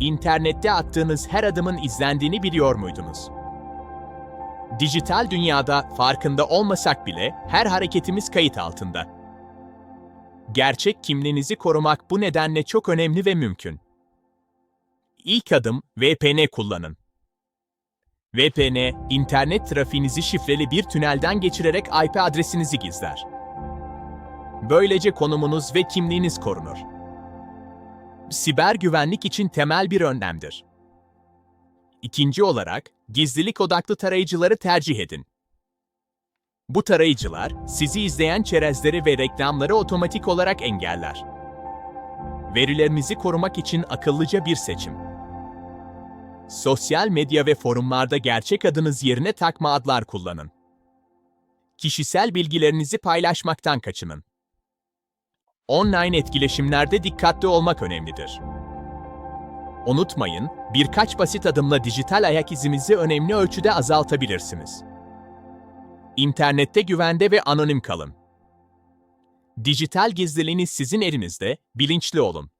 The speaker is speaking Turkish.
İnternette attığınız her adımın izlendiğini biliyor muydunuz? Dijital dünyada farkında olmasak bile her hareketimiz kayıt altında. Gerçek kimliğinizi korumak bu nedenle çok önemli ve mümkün. İlk adım VPN kullanın. VPN, internet trafiğinizi şifreli bir tünelden geçirerek IP adresinizi gizler. Böylece konumunuz ve kimliğiniz korunur. Siber güvenlik için temel bir önlemdir. İkinci olarak, gizlilik odaklı tarayıcıları tercih edin. Bu tarayıcılar, sizi izleyen çerezleri ve reklamları otomatik olarak engeller. Verilerinizi korumak için akıllıca bir seçim. Sosyal medya ve forumlarda gerçek adınız yerine takma adlar kullanın. Kişisel bilgilerinizi paylaşmaktan kaçının. Online etkileşimlerde dikkatli olmak önemlidir. Unutmayın, birkaç basit adımla dijital ayak izimizi önemli ölçüde azaltabilirsiniz. İnternette güvende ve anonim kalın. Dijital gizliliğiniz sizin elinizde, bilinçli olun.